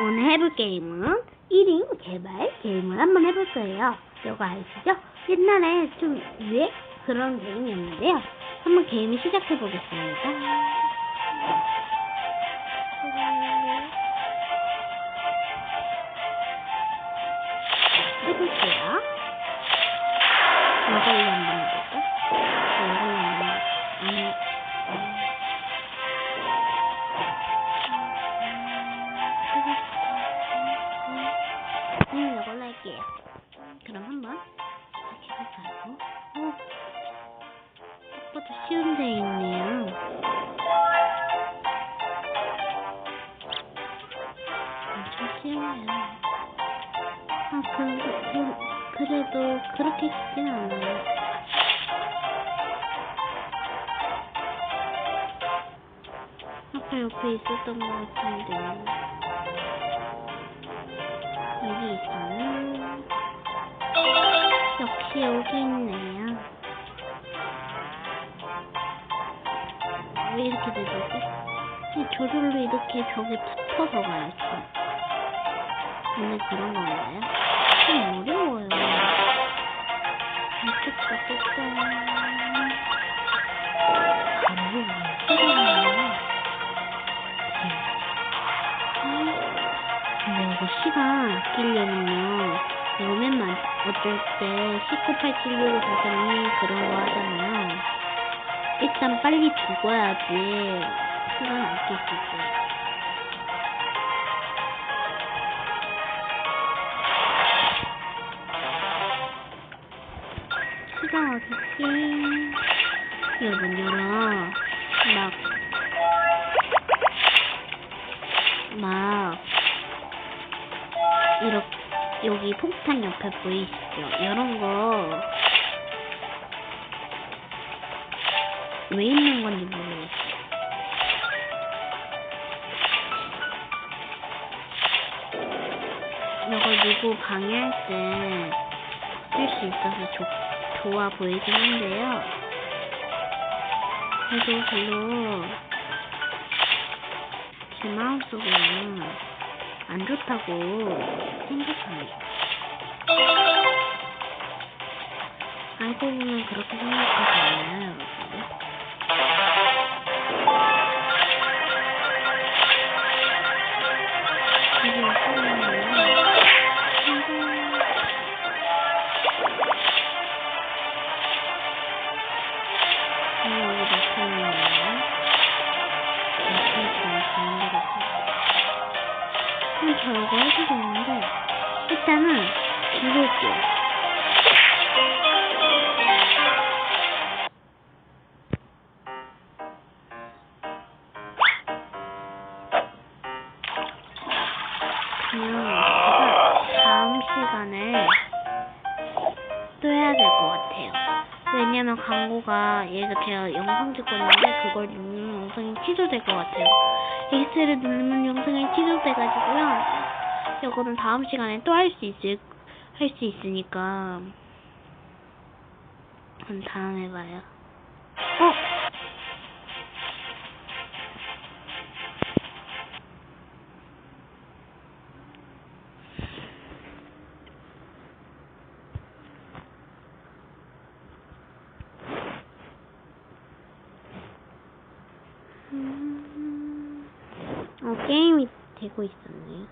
오늘 해볼 게임은 1인 개발 게임을 한번 해볼 거예요. 이거 아시죠? 옛날에 좀 유행 그런 게임이었는데요. 한번 게임을 시작해 보겠습니다. 해볼게요. 이걸로 한번 해볼까? 딱 봐도 쉬운 데 있네요. 엄청 쉬워요. 아, 그, 그, 그래도 그렇게 쉽진 않아요. 아까 옆에 있었던 것 같은데. 여기 있어요. 역시 여기 있네요. 왜 이렇게 되지? 이 저절로 이렇게 벽에 붙어서 가야지. 오늘 그런 건가요? 좀 어려워요. 근데 이거 시간 아끼려면요. 이거 맨만 어쩔 때 198765 사장이 그런 거 하잖아요. 일단 빨리 죽어야지 시간 있어요. 시간 어딨지? 여러분 열어. 막, 막, 이렇게, 여기 폭탄 옆에 보이시죠? 이런 거, 왜 있는 건지 모르겠어요. 이걸 누구 방해할 때 쓸 수 있어서 좋, 좋아 보이긴 한데요. 그래도 별로 제 마음속에는 안 좋다고 생각합니다. 알고 보면 그렇게 생각하지 않나요, 저 이거 해도 되는데, 일단은, 죽을게요. 그냥 제가 다음 시간에 또 해야 될 것 같아요. 왜냐면 광고가 얘가 제가 영상 찍고 있는데 그걸 누르면 영상이 취소될 것 같아요. X를 누르면 영상이 취소돼가지고요. 이거는 다음 시간에 또 할 수 있을 할 수 있으니까 그럼 다음에 봐요. 어? 음, 어, 게임이 되고 있었네요.